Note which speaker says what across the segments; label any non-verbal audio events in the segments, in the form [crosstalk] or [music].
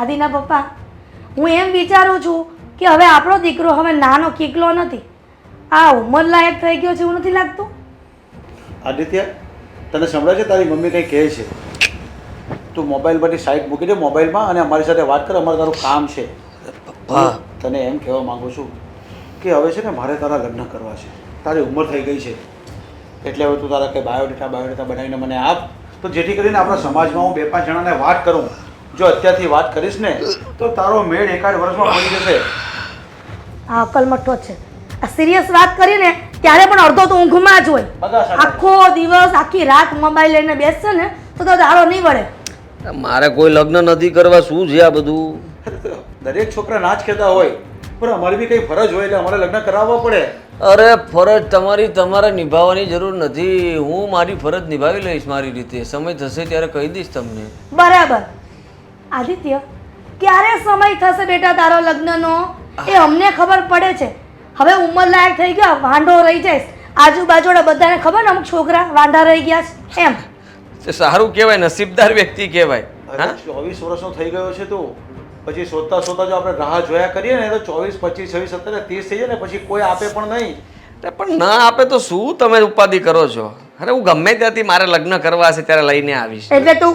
Speaker 1: આદિના પપ્પા હું એમ વિચારું છું કે હવે આપણો દીકરો હવે નાનો કીકલો નથી. આ ઉંમર લાયક થઈ ગયો છે એવું નથી લાગતું?
Speaker 2: આદિત્ય તને સંભળાય છે તારી મમ્મી કંઈ કહે છે? તું મોબાઈલ પરથી સાઈડ મૂકી દે મોબાઈલમાં અને અમારી સાથે વાત કર અમારે તારું કામ છે.
Speaker 3: પપ્પા.
Speaker 2: તને એમ કહેવા માગું છું કે હવે છે ને મારે તારા લગ્ન કરવા છે. તારી ઉંમર થઈ ગઈ છે. એટલે હવે તું તારા કંઈ બાયોડેટા બાયોડેટા બનાવીને મને આપ. તો જેથી કરીને આપણા સમાજમાં હું બે પાંચ જણાને વાત કરું. જો અત્યારથી વાત કરીશ ને તો તારો મેળ એકાદ વર્ષમાં પડી જશે.
Speaker 1: આ અકલમઠ્ઠો છે. આ સિરિયસ વાત કરીને ત્યારે પણ અડધો તો ઊંઘમાં જ હોય. આખો દિવસ આખી રાત મોબાઈલ લઈને બેસશે ને તો તો દાડો નહીં વળે.
Speaker 3: મારે કોઈ લગ્ન નથી કરવા શું છે આ બધું?
Speaker 2: દરેક છોકરા ના જ કહેતા હોય પણ અમારી બી કંઈ ફરજ હોય એટલે અમારે લગ્ન કરાવવા પડે.
Speaker 3: અરે ફરજ તમારી તમારે નિભાવવાની જરૂર નથી. હું મારી ફરજ નિભાવી લઈશ મારી રીતે. સમય થશે ત્યારે કહી દઈશ તમને.
Speaker 1: બરાબર. આદિત્ય ક્યારે સમય થશે બેટા તારો લગ્નનો? એ અમને ખબર પડે છે. હવે ઉંમર લાયક થઈ ગયા વાંઢો રહી જઈશ. આજુબાજુના બધાને ખબર ને અમુક છોકરા વાંઢા રહી ગયા છે? એમ.
Speaker 3: સારું કહેવાય નસીબદાર વ્યક્તિ કહેવાય.
Speaker 2: ચોવીસ વર્ષનો થઈ ગયો છે તું. પછી શોધતા શોધતા જો આપણે રાહ જોયા કરીએ ને તો ચોવીસ પચીસ છવ્વીસ સત્તર ત્રીસ થઈ જાય ને પછી કોઈ આપે પણ નહીં.
Speaker 3: પણ ના આપે તો શું તમે ઉપાધિ કરો છો? અરે હું ગમે ત્યાંથી મારે લગ્ન કરવા છે ત્યારે લઈને આવીશ.
Speaker 1: એટલે તું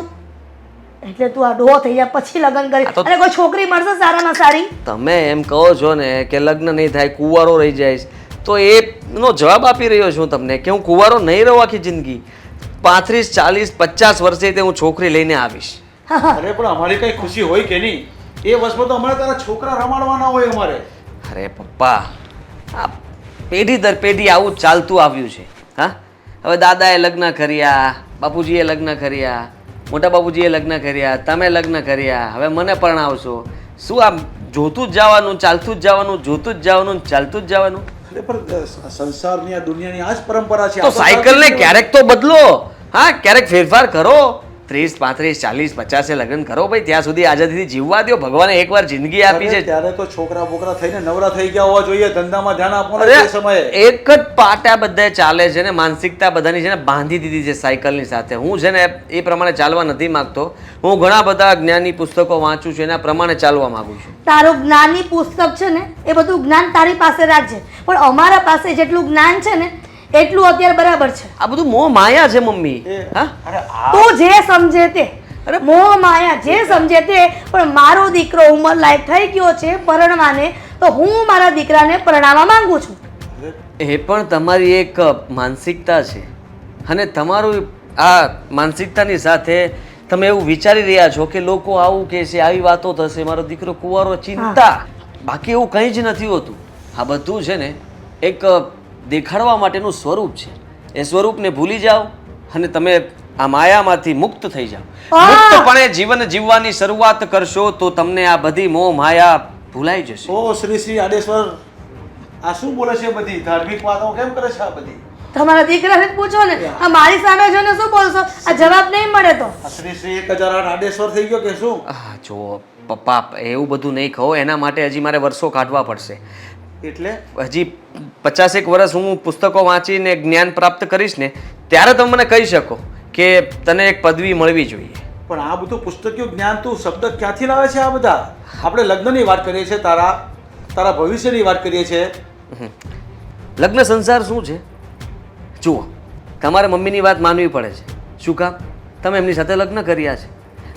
Speaker 1: એટલે તું આ ડોહો થઈ જાય પછી લગ્ન કરી અને કોઈ છોકરી મળશે સારામાં સારી?
Speaker 3: તમે એમ કહો છો ને કે લગ્ન નહીં થાય કુંવારો રહી જઈશ. તો એનો જવાબ આપી રહ્યો છું તમને કે હું કુંવારો નહીં રહું આખી જિંદગી. પાંત્રીસ ચાલીસ પચાસ વર્ષે તે હું છોકરી લઈને આવીશ.
Speaker 2: અરે પણ અમારી કઈ ખુશી હોય કે નહીં? એ વર્ષમાં તો અમારે તારા છોકરા રમાડવાના હોય અમારે.
Speaker 3: અરે પપ્પા આ પેઢી દર પેઢી આવું જ ચાલતું આવ્યું છે. હા? હવે દાદાએ લગ્ન કર્યા બાપુજીએ લગ્ન કર્યા મોટા બાબુજીએ લગ્ન કર્યા તમે લગ્ન કર્યા હવે મને પરણાવશો. શું આમ જોતું જ જવાનું ચાલતું જ જવાનું જોતું જ જવાનું ચાલતું જ જવાનું?
Speaker 2: પણ સંસારની આ દુનિયાની આ જ પરંપરા છે.
Speaker 3: તો સાયકલને ક્યારેક તો બદલો. હા ક્યારેક ફેરફાર કરો. ત્રીસ પાંત્રીસ ચાલીસ પચાસે લગ્ન કરો ભાઈ ત્યાં સુધી આઝાદીથી જીવવા દો ભગવાને એકવાર જિંદગી આપી છે.
Speaker 2: ત્યારે તો છોકરા બોકરા થઈને નવરા થઈ ગયા હોવા જોઈએ ધંધામાં ધ્યાન આપવાનું સમયે.
Speaker 3: એક જ પાટા બધા ચાલે છે ને માનસિકતા બધાની છે ને બાંધી દીધી છે સાયકલની સાથે. હું છે ને એ પ્રમાણે ચાલવા નથી માંગતો. હું ઘણા બધા જ્ઞાની પુસ્તકો વાંચું છું એના પ્રમાણે ચાલવા માંગુ છું.
Speaker 1: તારું જ્ઞાની પુસ્તક છે ને એ બધું જ્ઞાન તારી પાસે રાખજે. પણ અમારા પાસે જેટલું જ્ઞાન છે ને એટલું અત્યારે બરાબર છે.
Speaker 3: આ બધું મોહ માયા છે મમ્મી. હા?
Speaker 2: તો
Speaker 1: તું જે સમજે તે.
Speaker 3: અરે
Speaker 1: મોહ માયા જે સમજે તે. પણ મારો દીકરો ઉંમર લાયક થઈ ગયો છે પરણવાને તો હું મારા દીકરાને પરણાવવા માંગુ છું.
Speaker 3: એ પણ તમારી એક માનસિકતા છે. અને તમારું આ માનસિકતાની સાથે તમે એવું વિચારી રહ્યા છો કે લોકો આવું કહે છે આવી વાતો થશે મારો દીકરો કુંવારો ચિંતા. બાકી એવું કંઈ જ નથી હોતું. આ બધું છે ને એક દેખાડવા માટેનું સ્વરૂપ છે. એ સ્વરૂપને ભૂલી જાઓ અને તમે આ માયામાંથી મુક્ત થઈ જાઓ. મુક્તપણે જીવન જીવવાની શરૂઆત કરશો તો તમને આ બધી મોહ માયા ભૂલાઈ જશે.
Speaker 2: ઓ શ્રી શ્રી આડેશ્વર આ શું બોલે છે બધી? ધાર્મિક વાતો કેમ કરે છે આ બધી?
Speaker 1: તમારા દીકરાને જ પૂછો ને આ મારી સામે જોઈને શું બોલશો? આ જવાબ નહીં મળે તો.
Speaker 2: શ્રી શ્રી એક હજાર આઠ આડેશ્વર થઈ ગયો કે શું?
Speaker 3: જો પપ્પા એવું બધું નહીં કહો. એના માટે હજી મારે વર્ષો કાઢવા પડશે.
Speaker 2: એટલે
Speaker 3: હજી પચાસેક વર્ષ હું પુસ્તકો વાંચીને જ્ઞાન પ્રાપ્ત કરીશ ને ત્યારે તમે મને કહી શકો કે તને એક પદવી મળવી જોઈએ.
Speaker 2: પણ આ બધું પુસ્તકીય જ્ઞાન તું શબ્દ ક્યાંથી લાવે છે આ બધા? આપણે લગ્નની વાત કરીએ છીએ તારા તારા ભવિષ્યની વાત કરીએ છીએ.
Speaker 3: લગ્ન સંસાર શું છે? જુઓ તમારે મમ્મીની વાત માનવી પડે છે. શું કામ? તમે એમની સાથે લગ્ન કર્યા છે.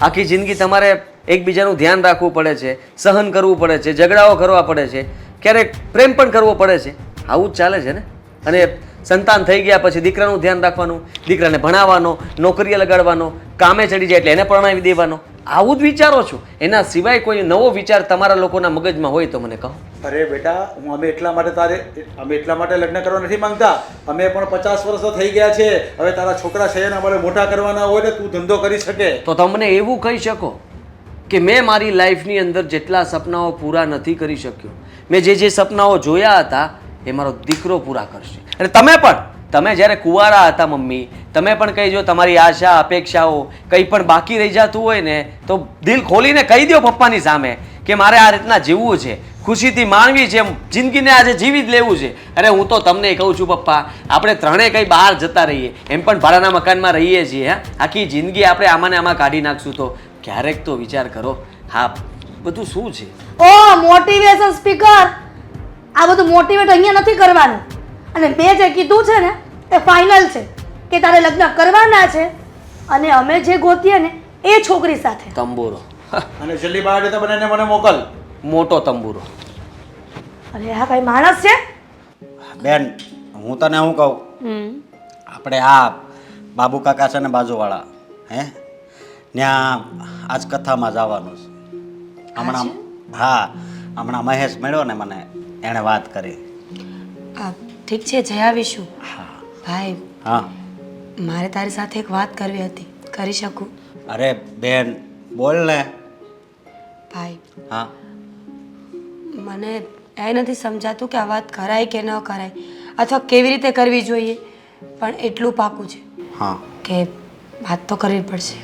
Speaker 3: આખી જિંદગી તમારે એકબીજાનું ધ્યાન રાખવું પડે છે સહન કરવું પડે છે ઝઘડાઓ કરવા પડે છે. ક્યારેક પ્રેમ પણ કરવો પડે છે. આવું જ ચાલે છે ને? અને સંતાન થઈ ગયા પછી દીકરાનું ધ્યાન રાખવાનું દીકરાને ભણાવવાનો નોકરીએ લગાડવાનો કામે ચડી જાય એટલે એને પરણાવી દેવાનો. આવું જ વિચારો છો? એના સિવાય કોઈ નવો વિચાર તમારા લોકોના મગજમાં હોય તો મને કહો.
Speaker 2: અરે બેટા હું અમે એટલા માટે તારે અમે એટલા માટે લગ્ન કરવા નથી માંગતા. અમે પણ પચાસ વર્ષ થઈ ગયા છે. હવે તારા છોકરા છે ને અમારે મોટા કરવાના હોય ને તું ધંધો કરી શકે.
Speaker 3: તો તમને એવું કહી શકો કે મેં મારી લાઈફની અંદર જેટલા સપનાઓ પૂરા નથી કરી શક્યો. મેં જે જે સપનાઓ જોયા હતા, એ મારો દીકરો પૂરા કરશે. અને તમે પણ, તમે જ્યારે કુંવારા હતા મમ્મી, તમે પણ કહી જો તમારી આશા, અપેક્ષાઓ કંઈ પણ બાકી રહી જતું હોય ને, તો દિલ ખોલીને કહી દો પપ્પાની સામે કે મારે આ રીતના જીવવું છે. ખુશીથી માણવી છે જિંદગીને આજે જીવી જ લેવું છે. અરે હું તો તમને કહું છું પપ્પા, આપણે ત્રણેય કંઈ બહાર જતા રહીએ. એમ પણ ભાડાના મકાનમાં રહીએ છીએ, હા? આખી જિંદગી આપણે આમાં ને આમાં કાઢી નાખશું તો ક્યારેક તો વિચાર કરો, હા બધું શું છે?
Speaker 1: ઓ મોટિવેશન સ્પીકર આ બધું મોટિવેટ અહીંયા નથી કરવાનું. અને મેં જે કીધું છે ને એ ફાઇનલ છે કે તારે લગ્ન કરવાના છે અને અમે જે ગોતીએ ને એ છોકરી સાથે.
Speaker 3: તંબુરો. હા,
Speaker 2: અને છેલ્લી તો બનાવીને મને મોકલ.
Speaker 3: મોટો તંબુરો.
Speaker 1: અરે આ કઈ માણસ છે?
Speaker 4: બેન હું તને શું કહું? આપણે આ બાબુ કાકા છે ને બાજુવાળા હે? ત્યાં આજ કથામાં જવાનું છે. હમણાં હા હમણાં મહેશ મળ્યો ને મને એણે વાત કરી.
Speaker 5: આ ઠીક છે જઈ આવીશું.
Speaker 4: હા.
Speaker 5: ભાઈ
Speaker 4: હા.
Speaker 5: મારે તારી સાથે એક વાત કરવી હતી. કરી શકું?
Speaker 4: અરે બેન બોલ ને.
Speaker 5: ભાઈ
Speaker 4: હા.
Speaker 5: મને એ નથી સમજાતું કે આ વાત કરાય કે ન કરાય. અથવા કેવી રીતે કરવી જોઈએ. પણ એટલું પાકું છે
Speaker 4: હા.
Speaker 5: કે વાત તો કરવી પડશે.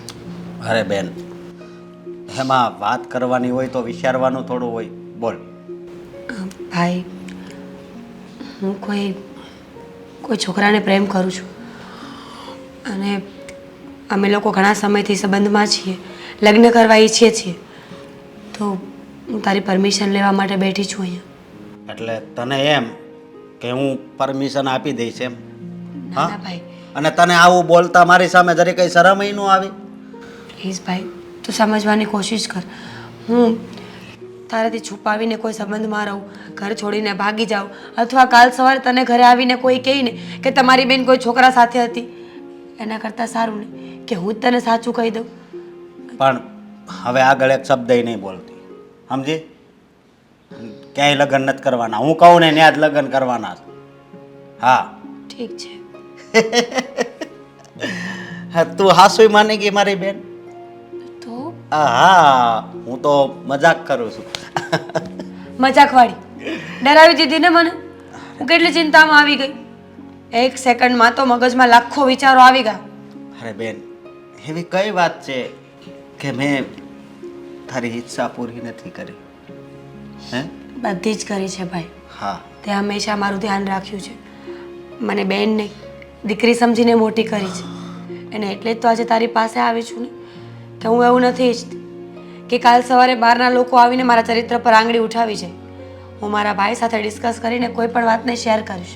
Speaker 4: અરે બેન એમાં વાત કરવાની હોય તો વિચારવાનું થોડું હોય. બોલ.
Speaker 5: ભાઈ હું કોઈ કોઈ છોકરાને પ્રેમ કરું છું. અને અમે લોકો ઘણા સમયથી સંબંધમાં છીએ લગ્ન કરવા ઈચ્છીએ છીએ. તો હું તારી પરમિશન લેવા માટે બેઠી છું અહીંયા.
Speaker 4: એટલે તને એમ કે હું પરમિશન આપી દઈશ એમ? હા?
Speaker 5: ભાઈ.
Speaker 4: અને તને આવું બોલતા મારી સામે જરી કઈ શરમ ન આવી?
Speaker 5: પ્લીઝ ભાઈ. તું સમજવાની કોશિશ કર. હું તારાથી છુપાવીને કોઈ સંબંધમાં રહું ઘર છોડીને ભાગી જાઉં અથવા કાલ સવારે તને ઘરે આવીને કોઈ કહીને કે તમારી બેન કોઈ છોકરા સાથે હતી એના કરતાં સારું ને કે હું જ તને સાચું કહી દઉં.
Speaker 4: પણ હવે આગળ એક શબ્દ નહીં બોલતી. સમજી? ક્યાંય લગ્ન નથી કરવાના. હું કહું ને ત્યાં જ લગ્ન કરવાના હા.
Speaker 5: ઠીક છે. [laughs]
Speaker 4: હા તું હાસુય માની ગઈ મારી બેન? હા હું તો મજાક કરું છું.
Speaker 5: મજાકવાળી ડરાવી દીધી ને મને? હું કેટલી ચિંતામાં આવી ગઈ? એક સેકન્ડમાં તો મગજમાં લાખો વિચારો આવી ગયા.
Speaker 4: અરે બેન એવી કઈ વાત છે કે મેં તારી ઈચ્છા પૂરી નથી કરી? હે?
Speaker 5: બધી જ કરી છે ભાઈ.
Speaker 4: હા.
Speaker 5: તે હંમેશા મારું ધ્યાન રાખ્યું છે. મને બેન નહીં દીકરી સમજીને મોટી કરી છે. અને એટલે જ તો આજે તારી પાસે આવી છું ને. કે હું એવું નથી ઈચ્છતી કે કાલ સવારે બહારના લોકો આવીને મારા ચરિત્ર પર આંગળી ઉઠાવી છે. હું મારા ભાઈ સાથે ડિસ્કસ કરીને કોઈ પણ વાતને શેર કરીશ.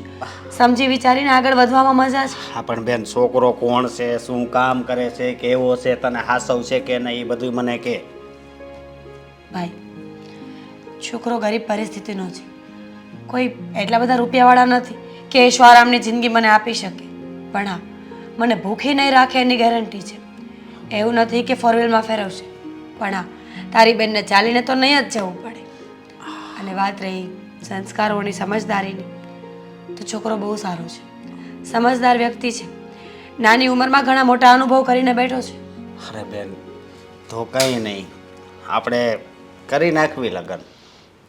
Speaker 5: સમજી વિચારીને આગળ વધવામાં મજા છે.
Speaker 4: હા પણ બેન છોકરો કોણ છે શું કામ કરે છે કેવો છે તને હાસવ છે કે નહીં એ બધું મને કે.
Speaker 5: ભાઈ છોકરો ગરીબ પરિસ્થિતિનો છે. કોઈ એટલા બધા રૂપિયાવાળા નથી કે ઈશ્વર આરામની જિંદગી મને આપી શકે. પણ હા મને ભૂખી નહીં રાખે એની ગેરંટી છે. એવું નથી કે ફોરવ્હીલમાં ફેરવશે. પણ હા તારી બેનને ચાલીને તો નહીં જ જવું પડે. અને વાત રહી સંસ્કારોની સમજદારીની. તો છોકરો બહુ સારો છે. સમજદાર વ્યક્તિ છે. નાની ઉંમરમાં ઘણા મોટા અનુભવ કરીને બેઠો છે.
Speaker 4: અરે બેન તો કંઈ નહીં. આપણે કરી નાખવી લગ્ન.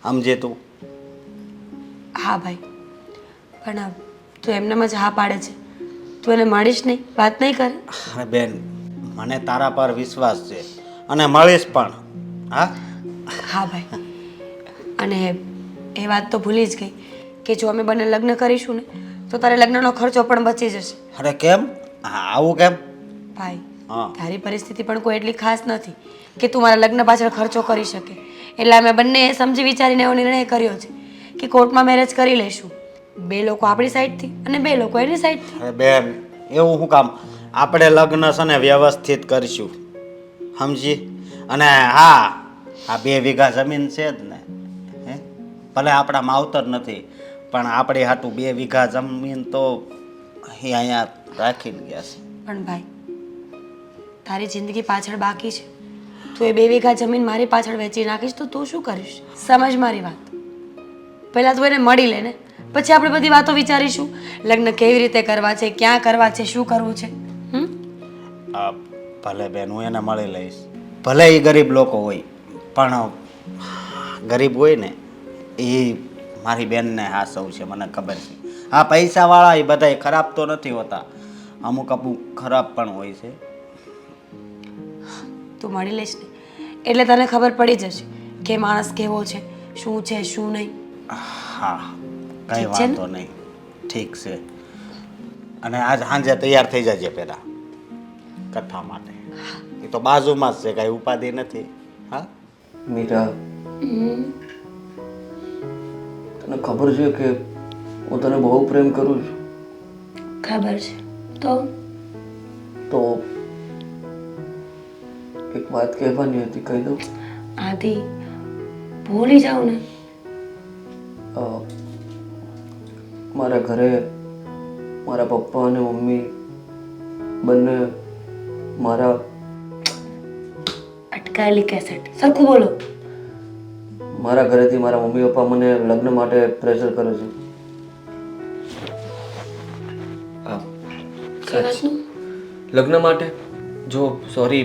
Speaker 4: સમજે તું?
Speaker 5: હા ભાઈ. પણ તું એમનેમ જ હા પાડે છે. તું એને મળીશ નહીં વાત નહીં કરે.
Speaker 4: અરે બેન મને તારા પર વિશ્વાસ છે અને મળીશ પણ. હા?
Speaker 5: હા ભાઈ. અને એ વાત તો ભૂલી જ ગઈ કે જો અમે બંને લગ્ન કરીશું ને તો તારે લગ્નનો ખર્ચો પણ બચી જશે.
Speaker 4: અરે કેમ? આવું કેમ?
Speaker 5: ભાઈ
Speaker 4: હા.
Speaker 5: તારી પરિસ્થિતિ પણ કોઈ એટલી ખાસ નથી કે તું મારા લગ્ન પાછળ ખર્ચો કરી શકે. એટલે અમે બંને સમજી વિચારીને એવો નિર્ણય કર્યો છે કે કોર્ટમાં મેરેજ કરી લઈશું. બે લોકો આપણી સાઈડથી અને બે લોકો એની સાઈડથી
Speaker 4: બેન એવું હું કામ આપણે લગ્ન છે ને વ્યવસ્થિત કરીશું. સમજી? અને હા, આ બે વીઘા જમીન છે જ ને. હે? ભલે આપણા માવતર નથી, પણ આપણે હાટું બે વીઘા જમીન તો અહીંયા રાખીને ગયા છે.
Speaker 5: પણ ભાઈ, તારી જિંદગી પાછળ બાકી છે. તું એ બે વીઘા જમીન મારી પાછળ વેચી નાખીશ તો તું શું કરીશ? સમજ મારી વાત. પહેલાં તું એને મળી લે ને. પછી આપણે બધી વાતો વિચારીશું. લગ્ન કેવી રીતે કરવા છે, ક્યાં કરવા છે, શું કરવું છે?
Speaker 4: આ ભલે બેન હું એને મળી લઈશ. ભલે એ ગરીબ લોકો હોય પણ ગરીબ હોય ને એ મારી બેનને હા સૌ છે મને ખબર છે. હા પૈસાવાળા એ બધા ખરાબ તો નથી હોતા. અમુક અમુક ખરાબ પણ હોય છે.
Speaker 5: તું મળી લઈશ ને એટલે તને ખબર પડી જશે કે માણસ કેવો છે શું છે શું નહીં.
Speaker 4: હા કઈ? વાંધો નહીં. ઠીક છે. અને આજ સાંજે તૈયાર થઈ જજે પહેલા કથા માટે. એ તો બાજુમાં જ છે કાંઈ ઉપાધિ નથી. હા?
Speaker 3: મીરા. તને ખબર છે કે હું તને બહુ પ્રેમ કરું છું?
Speaker 5: ખબર છે. તો?
Speaker 3: તો એક વાત કહેવાની હતી કહી દઉં?
Speaker 5: આદિ ભૂલી જાઉં ને.
Speaker 3: મારા ઘરે મારા પપ્પા અને મમ્મી બંને મારા
Speaker 5: અટકાયેલી કેસેટ સરખું બોલો.
Speaker 3: મારા ઘરેથી મારા મમ્મી પપ્પા મને લગ્ન માટે પ્રેશર કરે છે. લગ્ન માટે? જો સોરી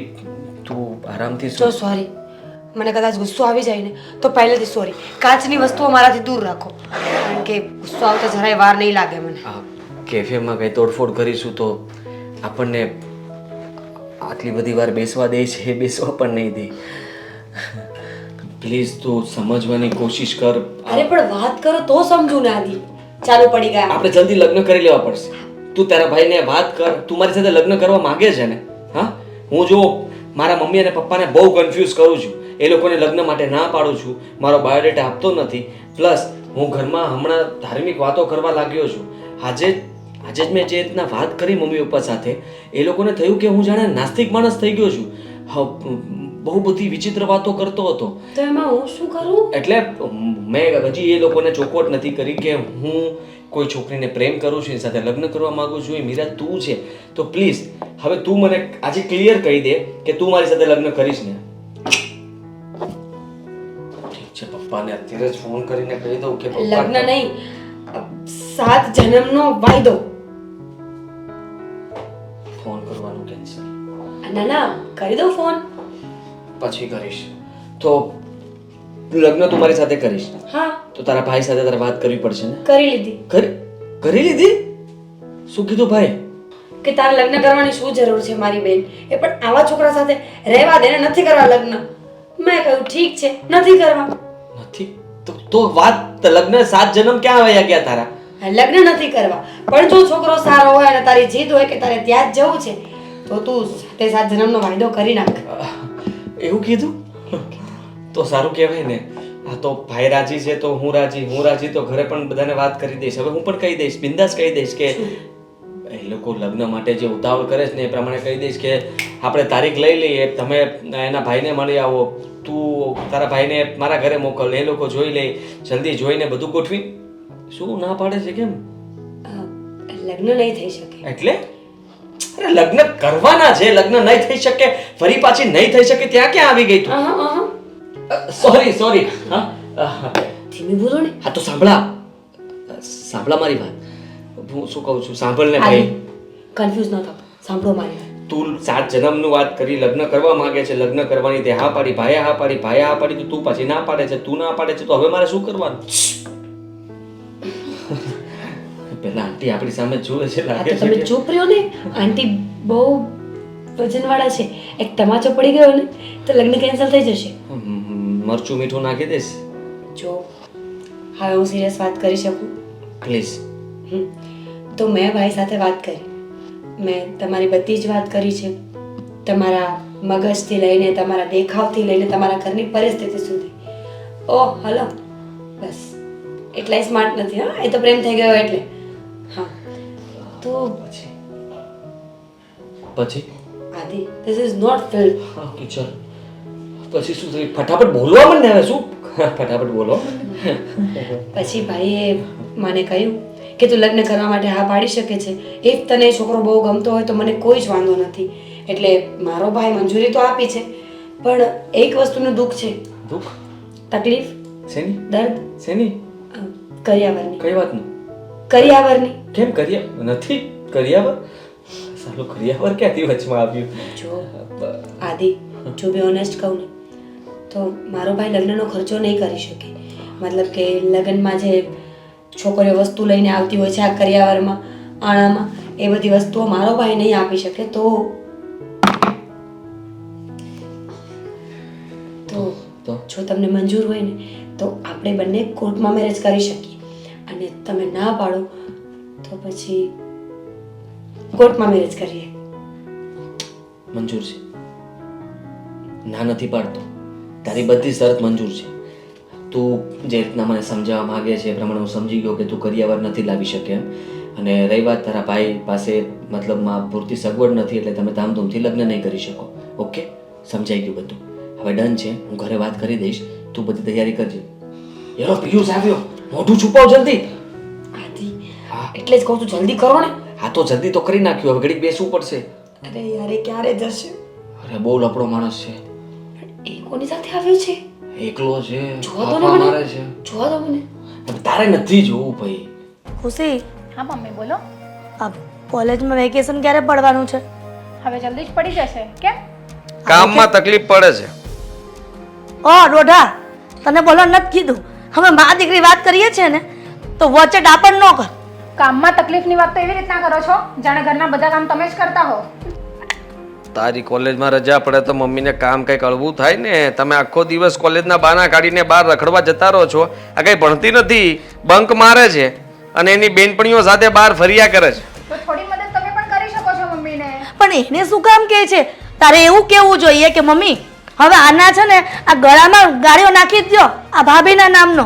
Speaker 3: તું આરામથી
Speaker 5: જો સોરી મને કદાચ ગુસ્સો આવી જાય ને તો પહેલેથી સોરી કાચની વસ્તુઓ મારાથી દૂર રાખો. કારણ કે ગુસ્સો આવતા જરાય વાર નહીં લાગે મને.
Speaker 3: કેફેમાં કંઈ તોડફોડ કરીશું તો આપણને આટલી બધી વાર બેસવા દે છે બેસવા પણ નહીં દે. પ્લીઝ તું સમજવાની કોશિશ કર.
Speaker 5: અરે પણ વાત કરો તો સમજુ ને દી ચાલુ પડી ગયા.
Speaker 3: આપણે જલ્દી લગ્ન કરી લેવા પડશે. તું તારા ભાઈને વાત કર. તું મારી સાથે લગ્ન કરવા માંગે છે ને? હા? હું જો મારા મમ્મી અને પપ્પાને બહુ કન્ફ્યુઝ કરું છું. એ લોકોને લગ્ન માટે ના પાડું છું. મારો બાયોડેટા આપતો નથી. પ્લસ હું ઘરમાં હમણાં ધાર્મિક વાતો કરવા લાગ્યો છું. આજે આજે જ મેં જે રીતના વાત કરી મમ્મી પપ્પા સાથે. એ લોકોને થયું કે હું જાણે નાસ્તિક માણસ થઈ ગયો છું. બહુ બધી વિચિત્ર વાતો કરતો હતો.
Speaker 5: તો એમાં હું શું કરું?
Speaker 3: એટલે મેં હજી એ લોકોને ચોખવટ નથી કરી કે હું કોઈ છોકરીને પ્રેમ કરું છું એની સાથે લગ્ન કરવા માંગુ છું. એ મીરા તું છે. તો પ્લીઝ હવે તું મને આજે ક્લિયર કહી દે કે તું મારી સાથે લગ્ન કરીશ ને. ઠીક છે પપ્પાને અત્યારે જ ફોન કરીને કહી દઉં કે
Speaker 5: લગ્ન નહીં સાત જન્મનો વાયદો. ના ના કરી દઉં ફોન.
Speaker 3: પછી કરીશ. તો લગ્ન તું મારી સાથે કરીશ?
Speaker 5: હા.
Speaker 3: તો તારા ભાઈ સાથે તારે વાત કરવી પડશે ને?
Speaker 5: કરી લીધી.
Speaker 3: કરી કરી લીધી? શું કીધું ભાઈ?
Speaker 5: કે તારે લગ્ન કરવાની શું જરૂર છે મારી બેન? એ પણ આવા છોકરા સાથે રહેવા દે ને નથી કરવા લગ્ન. મેં કહ્યું ઠીક છે નથી કરવા.
Speaker 3: નથી? તો તો વાત લગ્ન સાત જન્મ ક્યાં આવ્યા ગયા તારા?
Speaker 5: લગ્ન નથી કરવા. પણ જો છોકરો સારો હોય અને તારી જીદ હોય કે તારે ત્યાં જ જવું છે તો તું સાથે સાત જન્મનો વાયદો કરી નાખ.
Speaker 3: એવું કીધું? તો સારું કહેવાય ને. હા તો ભાઈ રાજી છે તો હું રાજી હું રાજી તો ઘરે પણ બધાને વાત કરી દઈશ. હવે હું પણ કહી દઈશ બિંદાસ કહી દઈશ કે એ લોકો લગ્ન માટે જે ઉતાવળ કરે છે ને એ પ્રમાણે કહી દઈશ કે આપણે તારીખ લઈ લઈએ તમે એના ભાઈને મળી આવો તું તારા ભાઈને મારા ઘરે મોકલ એ લોકો જોઈ લે જલ્દી જોઈને બધું ગોઠવી. શું ના પાડે છે કેમ?
Speaker 5: લગ્ન નહીં થઈ શકે.
Speaker 3: એટલે? અરે લગ્ન કરવાના છે લગ્ન નહીં થઈ શકે ફરી પાછી નહીં થઈ શકે ત્યાં ક્યાં આવી ગઈ તું. સોરી સોરી હા?
Speaker 5: ધીમી બોલો ને.
Speaker 3: હા તો સાંભળા. સાંભળા મારી વાત. હું શું કહું છું? સાંભળ ને ભાઈ.
Speaker 5: કન્ફ્યુઝ ન થાવ. સાંભળો મારી
Speaker 3: તું સાત જન્મનું વાત કરી લગ્ન કરવા માંગે છે લગ્ન કરવાની તે હા પાડી ભાઈએ હા પાડી ભાઈએ હા પાડી તો તું પાછી ના પાડે છે તું ના પાડે છે તો હવે મારે શું કરવાનું? પેલા આંટી આપણી સામે જુએ છે લાગે છે
Speaker 5: તમે ચૂપ રહ્યો ને? આંટી બહુ વજનવાળા છે. એક તમાચો પડી ગયો ને તો લગ્ન કેન્સલ થઈ જશે.
Speaker 3: મરચું મીઠું નાખી દઈશ.
Speaker 5: જો હવે હું સિરિયસ વાત કરી શકું?
Speaker 3: પ્લીઝ
Speaker 5: તો મેં ભાઈ સાથે વાત કરી. મેં તમારી બધી જ વાત કરી છે. તમારા મગજથી લઈને તમારા દેખાવથી લઈને તમારા ઘરની પરિસ્થિતિ સુધી. ઓહ હલો. બસ. એટલાય સ્માર્ટ નથી હા. એ તો પ્રેમ થઈ ગયો એટલે. હા. તો
Speaker 3: પછી? પછી?
Speaker 5: Adi this is not film
Speaker 3: હા ચલ. પછી શું થયું? ફટાફટ બોલવા મને હવે શું? ફટાફટ બોલો.
Speaker 5: પછી ભાઈએ મને કહ્યું કે તું લગ્ન કરવા માટે હા પાડી શકે છે. ઇફ તને છોકરો બહુ ગમતો હોય તો મને કોઈ જ વાંધો નથી. એટલે મારો ભાઈ મંજૂરી તો આપી છે. પણ એક વસ્તુનું દુઃખ છે.
Speaker 3: દુઃખ?
Speaker 5: તકલીફ?
Speaker 3: શેની?
Speaker 5: દર્દ?
Speaker 3: શેની?
Speaker 5: કરિયાવરની.
Speaker 3: કઈ વાતનું?
Speaker 5: કરિયાવરની
Speaker 3: કેમ કરિયા? નથી કરિયાવર? સાલો કરિયાવર ક્યાંથી વચમાં આવ્યું?
Speaker 5: જો આદિ જો બી ઓનેસ્ટ કહું ને તો મારો ભાઈ લગ્નનો ખર્ચો નહીં કરી શકે. મતલબ કે લગ્નમાં જે છોકરીઓ વસ્તુ લઈને આવતી હોય છે આ કરિયાવરમાં આણામાં એ બધી વસ્તુઓ મારો ભાઈ નહીં આપી શકે તો? તો
Speaker 3: તો?
Speaker 5: જો તમને મંજૂર હોય ને તો આપણે બંને કોર્ટમાં મેરેજ કરી શકીએ. અને તમે ના પાડો, તો પછી કોર્ટમાં મેરેજ કરીએ.
Speaker 3: મંજૂર છે. ના નથી પાડતો.
Speaker 6: તારી બધી શરત મંજૂર છે. તું જે રીતના મને સમજાવવા માંગે છે એ પ્રમાણે હું સમજી ગયો કે તું કરિયાવર નથી લાવી શકે એમ. અને રહી વાત તારા ભાઈ પાસે મતલબમાં પૂરતી સગવડ નથી એટલે તમે ધામધૂમથી લગ્ન નહીં કરી શકો. ઓકે? સમજાઈ ગયું બધું. હવે ડન છે. હું ઘરે વાત કરી દઈશ. તું બધી તૈયારી કરજે. યરો પિયુષ આવ્યો. મોઢું છુપાવ જલ્દી.
Speaker 5: આદિ એટલે જ કહું છું જલ્દી કરો ને.
Speaker 6: હા તો જલ્દી તો કરી નાખ્યું હવે ઘડીક બેસવું પડશે.
Speaker 5: અરે યાર એ ક્યારે જશે?
Speaker 6: અરે બહુ લપડો માણસ છે.
Speaker 5: એ કોની સાથે આવ્યો છે?
Speaker 6: એકલો છે
Speaker 5: જોવા દો ને મને. જોવા દો મને.
Speaker 6: તારે નથી જોવું ભાઈ.
Speaker 1: ખુશી?
Speaker 7: હા મમ્મી બોલો.
Speaker 1: આ કોલેજમાં વેકેશન ક્યારે પડવાનું છે?
Speaker 7: હવે જલ્દી જ પડી જશે. કેમ?
Speaker 6: કામમાં તકલીફ પડે છે.
Speaker 1: ઓ ડોઢા તને બોલવા નથી કીધું. હવે મા દીકરી વાત કરીએ છીએ ને તો વચ્ચે ડાપણ ન કર.
Speaker 7: કામમાં તકલીફની વાત તો એવી રીતના કરો છો જાણે ઘરના બધા કામ તમે જ કરતા હો.
Speaker 3: તારી કોલેજમાં રજા પડે તો મમ્મીને કામ કંઈક અળવું થાય ને. તમે આખો દિવસ કોલેજના બાના કાઢીને બહાર રખડવા જતા રહો છો. આ કંઈ ભણતી નથી બંક મારે છે અને એની બેનપણીઓ સાથે બહાર ફર્યા કરે છે.
Speaker 7: તો થોડી મદદ તમે પણ કરી શકો છો મમ્મીને.
Speaker 1: પણ એને શું કામ કહે છે? તારે એવું કેવું જોઈએ કે મમ્મી હવે આના છે ને આ ગળામાં ગાળીઓ નાખી જ દો આ ભાભીના નામનો.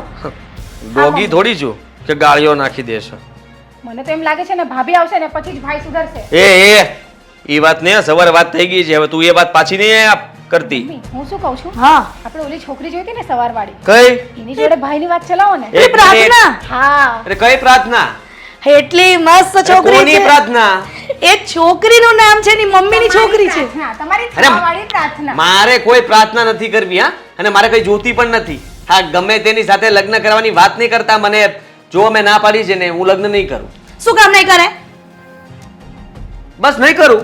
Speaker 3: ડોગી થોડી છું કે ગાળીઓ નાખી દેશે
Speaker 7: મને તો એમ લાગે છે ને ભાભી આવશે ને પછી જ ભાઈ સુધરશે.
Speaker 3: એ એ એ. વાત ને સવારે વાત થઈ ગઈ છે. હવે તું એ વાત પાછી નહીં આપ કરતી.
Speaker 7: હું શું કહું છું?
Speaker 1: હા.
Speaker 7: આપણે ઓલી છોકરી જોઈતી ને સવાર વાળી
Speaker 3: કઈ?
Speaker 7: એની જોડે ભાઈની વાત ચલાવો ને.
Speaker 3: એ
Speaker 1: પ્રાર્થના?
Speaker 7: હા.
Speaker 3: અરે કઈ પ્રાર્થના?
Speaker 1: એટલી મસ્ત છોકરી
Speaker 3: કોની
Speaker 1: છે.
Speaker 3: પ્રાર્થના?
Speaker 1: એ છોકરીનું નામ છે ની મમ્મીની છોકરી છે.
Speaker 7: તમારી પ્રાર્થના.
Speaker 3: મારે કોઈ પ્રાર્થના નથી કરવી હા? અને મારે કઈ જોતી પણ નથી. હા ગમે તેની સાથે લગ્ન કરવાની વાત નહીં કરતા મને જો મેં ના પાડી છે ને હું લગ્ન નહીં કરું.
Speaker 1: શું કામ નહીં કરે?
Speaker 3: બસ નહીં કરું.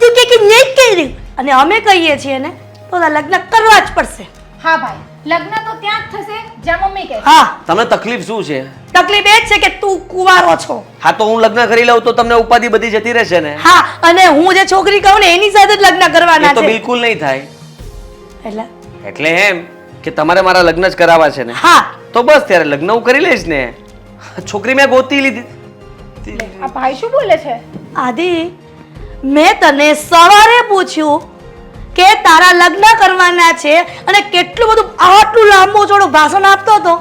Speaker 1: તું કે કે નહીં કરી અને અમે કહીએ છીએ ને તો લગ્ન કરવા જ પડશે.
Speaker 7: હા ભાઈ લગ્ન તો ત્યાં જ થશે જ્યાં મમ્મી કહે
Speaker 1: હા.
Speaker 3: તમને તકલીફ શું છે?
Speaker 1: તકલીફ એ જ છે કે તું કુંવારો છો.
Speaker 3: હા તો હું લગ્ન કરી લઉં તો તમને ઉપાધિ બધી જતી રહેશે ને?
Speaker 1: હા અને હું જે છોકરી કહું ને એની સાથે જ લગ્ન કરવાના
Speaker 3: છે તો બિલકુલ નહીં થાય.
Speaker 1: એટલે?
Speaker 3: એટલે એમ. કે તમારે મારા લગ્ન જ કરાવવા છે ને?
Speaker 1: હા.
Speaker 3: તો બસ ત્યારે લગ્ન હું કરી લઈશ ને. છોકરી મેં ગોતી લીધી.
Speaker 7: આ ભાઈ શું બોલે છે?
Speaker 1: આદિ મેં તને સવારે પૂછ્યું કે તારા લગ્ન કરવાના છે અને કેટલું બધું આટલું લાંબુ ચોડું ભાષણ આપતો હતો.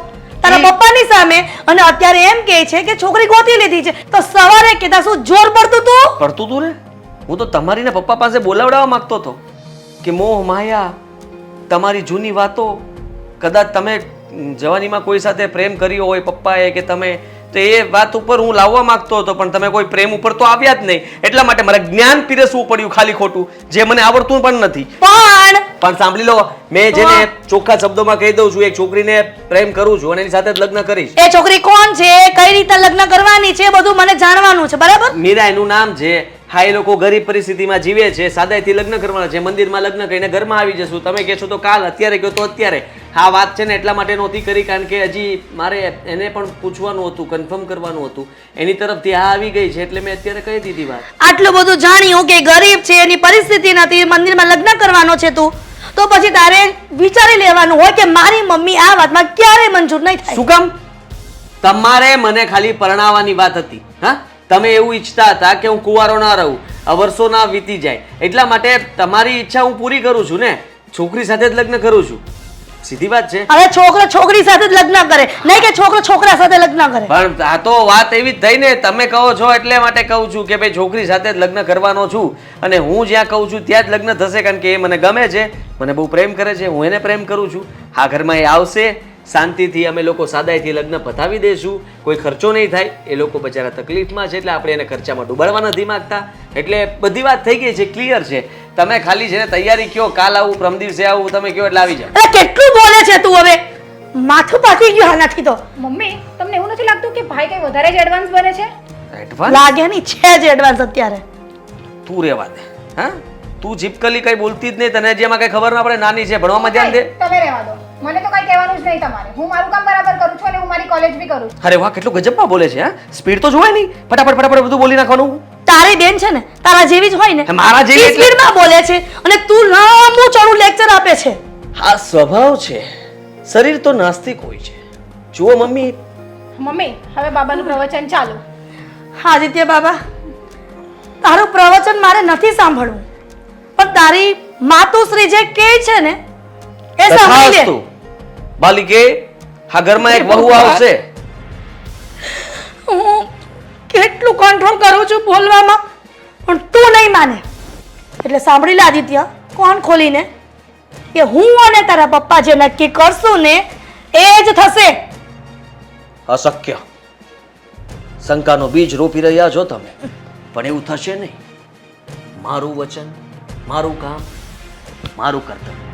Speaker 1: તારા પપ્પાની સામે અને અત્યારે એમ કહે છે કે છોકરી ગોતી લીધી છે. તો સવારે કહેતા શું જોર પડતું તું?
Speaker 3: પડતું તું ને? હું તો તમારી ને પપ્પા પાસે બોલાવડાવવા માંગતો હતો કે મોહ માયા તમારી જૂની વાતો કદાચ તમે જવાનીમાં કોઈ સાથે પ્રેમ કર્યો હોય પપ્પાએ કે તમે તો એ વાત ઉપર હું લાવવા માંગતો હતો પણ તમે કોઈ પ્રેમ ઉપર તો આવ્યા જ નહીં. એટલા માટે મારે જ્ઞાન પીરસવું પડ્યું ખાલી ખોટું જે મને આવડતું પણ નથી.
Speaker 1: પણ!
Speaker 3: પણ સાંભળી લો મેં જેને ચોખ્ખા શબ્દોમાં કહી દઉં છું એક છોકરીને પ્રેમ કરું છું અને એની સાથે જ લગ્ન કરીશ.
Speaker 1: એ છોકરી કોણ છે? કઈ રીતે લગ્ન કરવાની છે? બધું મને જાણવાનું છે બરાબર?
Speaker 3: મીરા એનું નામ છે હા એ લોકો ગરીબ પરિસ્થિતિમાં જીવે છે સાદાઈથી લગ્ન કરવાના છે મંદિરમાં લગ્ન કરીને ઘરમાં આવી જશું. તમે કહેશો તો કાલ અત્યારે કહો તો અત્યારે. હા વાત છે ને એટલા માટે નહોતી કરી કારણ કે હજી મારે એને પણ પૂછવાનું હતું કન્ફર્મ કરવાનું હતું. એની તરફથી હા આવી ગઈ છે એટલે મેં અત્યારે કહી દીધી વાત.
Speaker 1: આટલું બધું જાણ્યું કે ગરીબ છે એની પરિસ્થિતિ નથી મંદિરમાં લગ્ન કરવાનો છે તું. તો પછી તારે વિચારી લેવાનું હોય કે મારી મમ્મી આ વાતમાં ક્યારેય મંજૂર નહીં થાય.
Speaker 3: શું કામ? તમારે મને ખાલી પરણાવવાની વાત હતી હા? તમે એવું ઈચ્છતા હતા કે હું કુંવારો ના રહું વર્ષો ના વીતી જાય. એટલા માટે તમારી ઈચ્છા હું પૂરી કરું છું ને? છોકરી સાથે જ લગ્ન કરું છું. સીધી વાત છે?
Speaker 1: હવે છોકરો છોકરી સાથે જ લગ્ન કરે. નહીં કે છોકરો છોકરા સાથે લગ્ન કરે.
Speaker 3: પણ આ તો વાત એવી જ થઈ ને તમે કહો છો એટલે માટે કહું છું કે ભાઈ છોકરી સાથે જ લગ્ન કરવાનો છું. અને હું જ્યાં કહું છું ત્યાં જ લગ્ન થશે કારણ કે એ મને ગમે છે મને બહુ પ્રેમ કરે છે હું એને પ્રેમ કરું છું. આ ઘરમાં એ આવશે. શાંતિથી અમે લોકો સાદાઈથી લગ્ન પતાવી દઈશું કોઈ ખર્ચો નહીં થાય. એ લોકો બચારા તકલીફમાં છે એટલે આપણે એને ખર્ચામાં ડૂબાડવા નથી માગતા. એટલે બધી વાત થઈ ગઈ છે ક્લિયર છે. તમે ખાલી છે ને તૈયારી કયો કાલ આવું પ્રમ દિવસે આવું તમે કયો એટલે આવી
Speaker 1: જાવ કેટલું બોલે છે તું હવે? માથું પાકી ગયું આનાથી તો.
Speaker 7: મમ્મી તમને એવું નથી લાગતું કે ભાઈ કઈ વધારે જ એડવાન્સ બને છે?
Speaker 3: એડવાન્સ
Speaker 1: લાગે નહીં છે જ એડવાન્સ અત્યારે.
Speaker 3: તું રહેવા દે હા? તું જીપકલી કઈ બોલતી જ નહીં તને જેમાં એમાં કઈ ખબર ના પડે નાની છે ભણવામાં ધ્યાન દે.
Speaker 7: તમે રહેવા દો. મને તો કઈ કહેવાનું જ નહીં તમારે. હું મારું કામ બરાબર કરું છું અને હું મારી કોલેજ બી કરું છું.
Speaker 3: અરે વાહ કેટલું ગજબમાં બોલે છે હા? સ્પીડ તો જોવાય નહીં. ફટાફટ ફટાફટ બધું બોલી નાખવાનું.
Speaker 1: તારી બેન છે ને તારા જેવી જ હોય ને
Speaker 3: મારા જેવી
Speaker 1: સ્પીડમાં બોલે છે અને તું લાંબુ ચોડું લેક્ચર આપે છે.
Speaker 3: આ સ્વભાવ છે શરીર તો નાસ્તિક હોય છે. જુઓ મમ્મી.
Speaker 7: મમ્મી હવે બાબાનું પ્રવચન ચાલુ.
Speaker 1: આદિત્ય બાબા તારું પ્રવચન મારે નથી સાંભળવું. પણ તારી માતુશ્રી જે કહે છે ને એ સાંભળી લે.
Speaker 3: તથાસ્તુ. બાલિકે આ ઘરમાં એક વહુ આવશે?
Speaker 1: હું કેટલું કંટ્રોલ કરું છું બોલવામાં? પણ તું નહીં માને. એટલે સાંભળી લે આદિત્ય કોણ ખોલીને? કે હું અને તારા પપ્પા જે નક્કી કરશું ને એ જ થશે.
Speaker 3: અશક્ય. શંકાનો બીજ રોપી રહ્યા છો તમે. પણ એવું થશે નહીં. મારું વચન મારું કામ મારું કર્તવ્ય.